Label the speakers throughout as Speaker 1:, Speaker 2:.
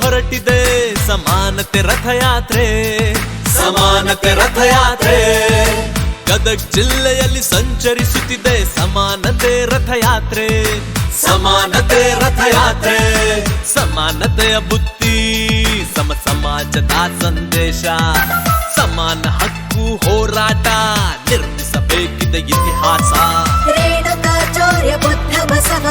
Speaker 1: ಹೊರಟಿದೆ ಸಮಾನತೆ ರಥಯಾತ್ರೆ. ಸಮಾನತೆ ರಥಯಾತ್ರೆ. ಗದಗ್ ಜಿಲ್ಲೆಯಲ್ಲಿ ಸಂಚರಿಸುತ್ತಿದೆ ಸಮಾನತೆ ರಥಯಾತ್ರೆ. ಸಮಾನತೆ ರಥಯಾತ್ರೆ. ಸಮಾನತೆಯ ಬುದ್ಧಿ ಸಮ ಸಮಾಜದ ಸಂದೇಶ. ಸಮಾನ ಹಕ್ಕು ಹೋರಾಟ, ನಿರ್ಮಿಸಬೇಕಿದೆ ಇತಿಹಾಸ.
Speaker 2: ಬಸವ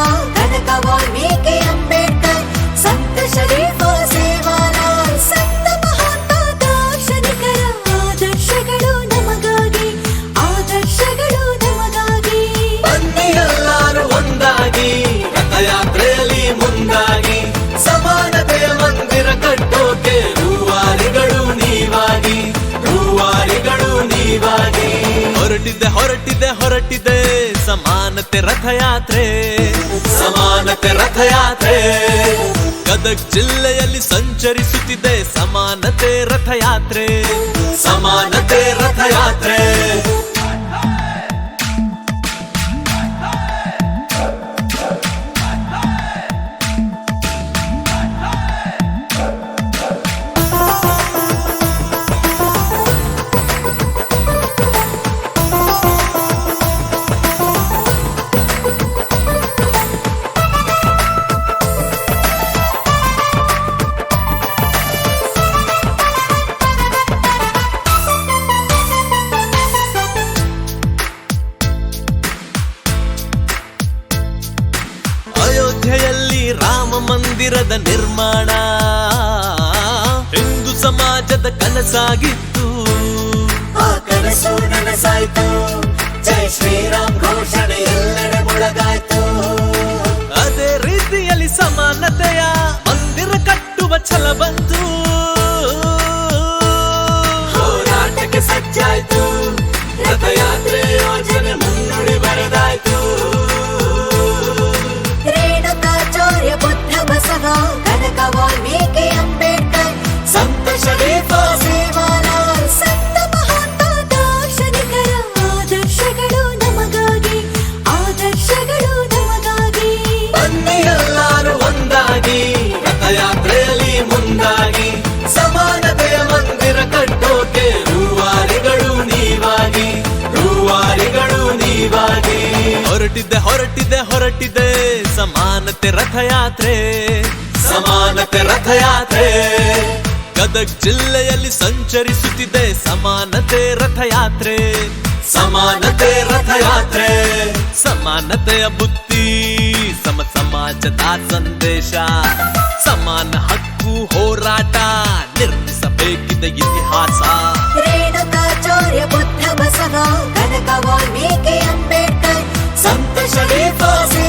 Speaker 1: ಹೊರಟಿದೆ ಹೊರಟಿದೆ ಹೊರಟಿದೆ ಸಮಾನತೆ ರಥಯಾತ್ರೆ ಸಮಾನತೆ ರಥಯಾತ್ರೆ. ಗದಗ್ ಜಿಲ್ಲೆಯಲ್ಲಿ ಸಂಚರಿಸುತ್ತಿದೆ ಸಮಾನತೆ ರಥಯಾತ್ರೆ. ಮಂದಿರದ ನಿರ್ಮಾಣ. ಹಿಂದೂ ಸಮಾಜದ ಕನಸಾಗಿತ್ತು ಹೊರಟಿದೆ ಹೊರಟಿದೆ ಸಮಾನತೆ ರಥಯಾತ್ರೆ ಸಮಾನತೆ ರಥಯಾತ್ರೆ. ಗದಗ್ ಜಿಲ್ಲೆಯಲ್ಲಿ ಸಂಚರಿಸುತ್ತಿದೆ ಸಮಾನತೆ ರಥಯಾತ್ರೆ ಸಮಾನತೆ ರಥಯಾತ್ರೆ. ಸಮಾನತೆಯ ಬುದ್ಧಿ ಸಮ ಸಮಾಜದ ಸಂದೇಶ, ಸಮಾನ ಹಕ್ಕು ಹೋರಾಟ ನಿರ್ಮಿಸಬೇಕಿದೆ ಇತಿಹಾಸ.
Speaker 2: ಬುದ್ಧ ಬಸವ, ಕನಕ ವಾಲ್ಮೀಕಿ ಅಂಬೇಡ್ಕರ್.
Speaker 1: సంతోషమే పోసే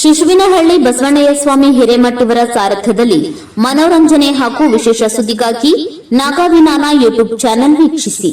Speaker 3: ಶಿಶುವಿನಹಳ್ಳಿ ಬಸವಣ್ಣಯ್ಯ ಸ್ವಾಮಿ ಹಿರೇಮಠವರ ಸಾರಥ್ಯದಲ್ಲಿ ಮನೋರಂಜನೆ ಹಾಗೂ ವಿಶೇಷ ಸುದ್ದಿಗಾಗಿ ನಾಗಾವಿನಾನ ಯೂಟ್ಯೂಬ್ ಚಾನೆಲ್ ವೀಕ್ಷಿಸಿ.